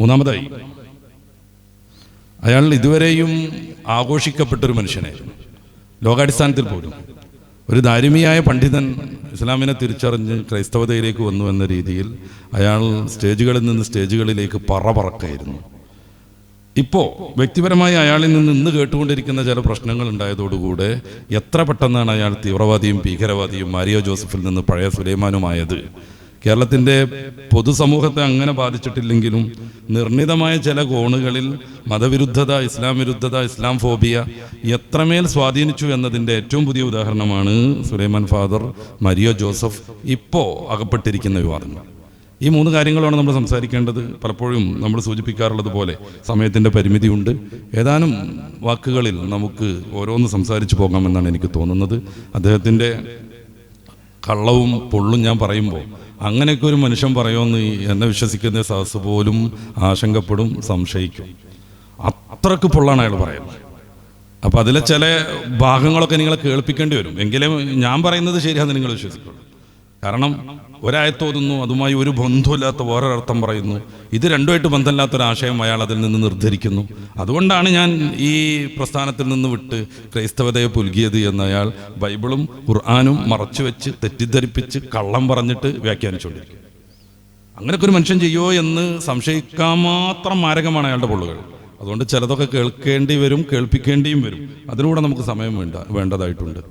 മൂന്നാമതായി അയാൾ ഇതുവരെയും ആഘോഷിക്കപ്പെട്ടൊരു മനുഷ്യനായിരുന്നു ലോകാടിസ്ഥാനത്തിൽ പോലും. ഒരു ദാരുമിയായ പണ്ഡിതൻ ഇസ്ലാമിനെ തിരിച്ചറിഞ്ഞ് ക്രൈസ്തവതയിലേക്ക് വന്നു എന്ന രീതിയിൽ അയാൾ സ്റ്റേജുകളിൽ നിന്ന് സ്റ്റേജുകളിലേക്ക് പറ പറക്കായിരുന്നു. ഇപ്പോൾ വ്യക്തിപരമായി അയാളിൽ നിന്ന് ഇന്ന് കേട്ടുകൊണ്ടിരിക്കുന്ന ചില പ്രശ്നങ്ങൾ ഉണ്ടായതോടുകൂടെ എത്ര പെട്ടെന്നാണ് അയാൾ തീവ്രവാദിയും ഭീകരവാദിയും മാരിയോ ജോസഫിൽ നിന്ന് പഴയ സുലൈമാനുമായത്? കേരളത്തിന്റെ പൊതുസമൂഹത്തെ അങ്ങനെ ബാധിച്ചിട്ടില്ലെങ്കിലും നിർണിതമായ ചില കോണുകളിൽ മതവിരുദ്ധത ഇസ്ലാം വിരുദ്ധത ഇസ്ലാം ഫോബിയ എത്രമേൽ സ്വാധീനിച്ചു എന്നതിന്റെ ഏറ്റവും പുതിയ ഉദാഹരണമാണ് സുലൈമാൻ ഫാദർ മരിയോ ജോസഫ് ഇപ്പോൾ അകപ്പെട്ടിരിക്കുന്ന വിവാദങ്ങൾ. ഈ മൂന്ന് കാര്യങ്ങളാണ് നമ്മൾ സംസാരിക്കേണ്ടത്. പലപ്പോഴും നമ്മൾ സൂചിപ്പിക്കാറുള്ളത് പോലെ സമയത്തിന്റെ പരിമിതിയുണ്ട്. ഏതാനും വാക്കുകളിൽ നമുക്ക് ഓരോന്ന് സംസാരിച്ചു പോകാമെന്നാണ് എനിക്ക് തോന്നുന്നത്. അദ്ദേഹത്തിന്റെ കള്ളവും പൊള്ളും ഞാൻ പറയുമ്പോൾ അങ്ങനെയൊക്കെ ഒരു മനുഷ്യൻ പറയുമെന്ന് എന്നെ വിശ്വസിക്കുന്ന സദസ് പോലും ആശങ്കപ്പെടും സംശയിക്കും. അത്രയ്ക്ക് പൊള്ളാണ് അയാൾ പറയുന്നത്. അപ്പം അതിലെ ചില ഭാഗങ്ങളൊക്കെ നിങ്ങളെ കേൾപ്പിക്കേണ്ടി വരും. എങ്കിലും ഞാൻ പറയുന്നത് ശരിയാണെന്ന് നിങ്ങൾ വിശ്വസിക്കുള്ളൂ കാരണം ഒരായത്തോതുന്നു അതുമായി ഒരു ബന്ധമില്ലാത്ത വേറൊരർത്ഥം പറയുന്നു. ഇത് രണ്ടുമായിട്ട് ബന്ധമില്ലാത്തൊരാശയം അയാൾ അതിൽ നിന്ന് നിർദ്ധരിക്കുന്നു. അതുകൊണ്ടാണ് ഞാൻ ഈ പ്രസ്ഥാനത്തിൽ നിന്ന് വിട്ട് ക്രൈസ്തവതയെ പുൽകിയത് എന്ന് അയാൾ ബൈബിളും ഖുർആാനും മറച്ചു വെച്ച് തെറ്റിദ്ധരിപ്പിച്ച് കള്ളം പറഞ്ഞിട്ട് വ്യാഖ്യാനിച്ചുകൊണ്ടിരിക്കും അങ്ങനെയൊക്കെ ഒരു മനുഷ്യൻ ചെയ്യുമോ എന്ന് സംശയിക്കാൻ മാത്രം മാരകമാണ് അയാളുടെ പൊള്ളുകൾ. അതുകൊണ്ട് ചിലതൊക്കെ കേൾക്കേണ്ടി വരും കേൾപ്പിക്കേണ്ടിയും വരും. അതിലൂടെ നമുക്ക് സമയം വേണ്ട വേണ്ടതായിട്ടുണ്ട്.